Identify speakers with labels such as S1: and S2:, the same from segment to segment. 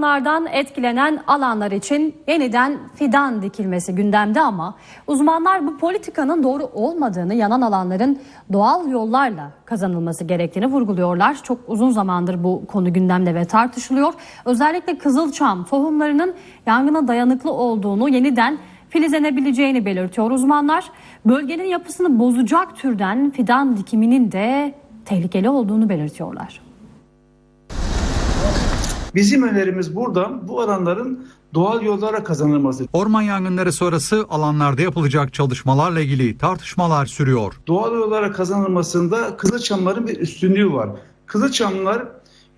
S1: Yangınlardan etkilenen alanlar için yeniden fidan dikilmesi gündemde ama uzmanlar bu politikanın doğru olmadığını, yanan alanların doğal yollarla kazanılması gerektiğini vurguluyorlar. Çok uzun zamandır bu konu gündemde ve tartışılıyor. Özellikle kızılçam tohumlarının yangına dayanıklı olduğunu, yeniden filizlenebileceğini belirtiyor uzmanlar. Bölgenin yapısını bozacak türden fidan dikiminin de tehlikeli olduğunu belirtiyorlar.
S2: Bizim önerimiz burada bu alanların doğal yollara kazanılması.
S3: Orman yangınları sonrası alanlarda yapılacak çalışmalarla ilgili tartışmalar sürüyor.
S2: Doğal yollara kazanılmasında kızılçamların bir üstünlüğü var. Kızılçamlar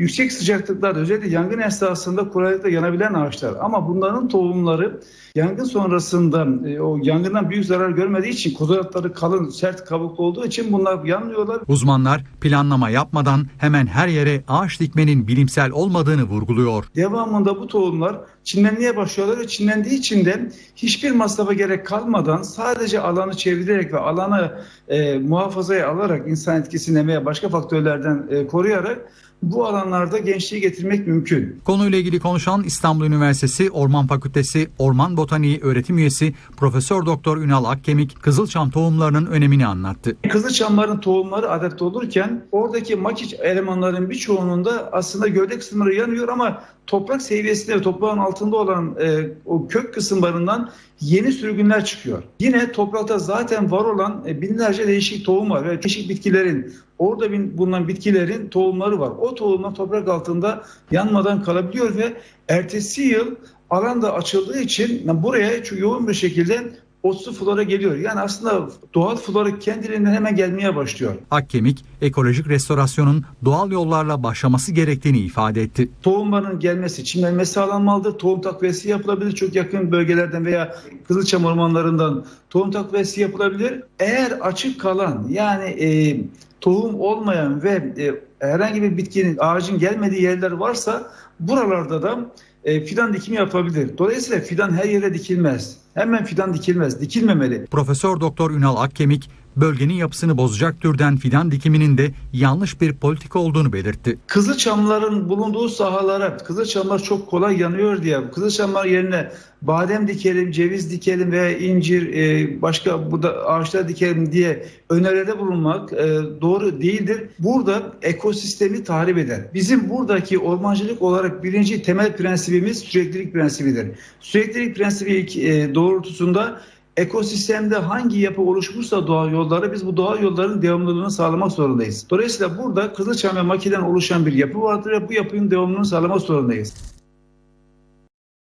S2: yüksek sıcaklıklarda özellikle yangın esnasında kolaylıkla yanabilen ağaçlar. Ama bunların tohumları yangın sonrasında e, o yangından büyük zarar görmediği için kozolatları kalın, sert kabuklu olduğu için bunlar yanmıyorlar.
S3: Uzmanlar planlama yapmadan hemen her yere ağaç dikmenin bilimsel olmadığını vurguluyor.
S2: Devamında bu tohumlar çimlenmeye başlıyorlar ve çimlendiği için de hiçbir masrafa gerek kalmadan sadece alanı çevirerek ve alanı e, muhafazaya alarak insan etkisinlemeye başka faktörlerden e, koruyarak bu alanlarda gençliği getirmek mümkün.
S3: Konuyla ilgili konuşan İstanbul Üniversitesi Orman Fakültesi Orman Botaniği öğretim üyesi Profesör Doktor Ünal Akkemik kızılçam tohumlarının önemini anlattı.
S2: Kızılçamların tohumları adapte olurken oradaki makiç elemanların birçoğunun da aslında gövde kısımları yanıyor ama toprak seviyesinde ve toprağın altında olan e, o kök kısımlarından yeni sürgünler çıkıyor. Yine toprakta zaten var olan e, binlerce değişik tohum var ve değişik bitkilerin orada bin- bulunan bitkilerin tohumları var. O tohumlar toprak altında yanmadan kalabiliyor ve ertesi yıl alan da açıldığı için yani buraya çok yoğun bir şekilde otsu flora geliyor. Yani aslında doğal flora kendiliğinden hemen gelmeye başlıyor.
S3: Akkemik ekolojik restorasyonun doğal yollarla başlaması gerektiğini ifade etti.
S2: Tohumların gelmesi, çimlenmesi sağlanmalıdır. Tohum takviyesi yapılabilir. Çok yakın bölgelerden veya Kızılçam ormanlarından tohum takviyesi yapılabilir. Eğer açık kalan yani e, tohum olmayan ve e, herhangi bir bitkinin, ağacın gelmediği yerler varsa buralarda da e, fidan dikimi yapabilir. Dolayısıyla fidan her yere dikilmez. Hemen fidan dikilmez. Dikilmemeli.
S3: Profesör Doktor Ünal Akkemik bölgenin yapısını bozacak türden fidan dikiminin de yanlış bir politika olduğunu belirtti.
S2: Kızılçamların bulunduğu sahalara kızılçamlar çok kolay yanıyor diye kızılçamlar yerine badem dikelim, ceviz dikelim veya incir e, başka burada ağaçlar dikelim diye öneride bulunmak e, doğru değildir. Burada ekosistemi tahrip eder. Bizim buradaki ormancılık olarak birinci temel prensibimiz süreklilik prensibidir. Süreklilik prensibi e, doğrultusunda ekosistemde hangi yapı oluşmuşsa doğal yolları biz bu doğal yolların devamlılığını sağlamak zorundayız. Dolayısıyla burada Kızılçam ve Maki'den oluşan bir yapı vardır ve bu yapının devamlılığını sağlamak zorundayız.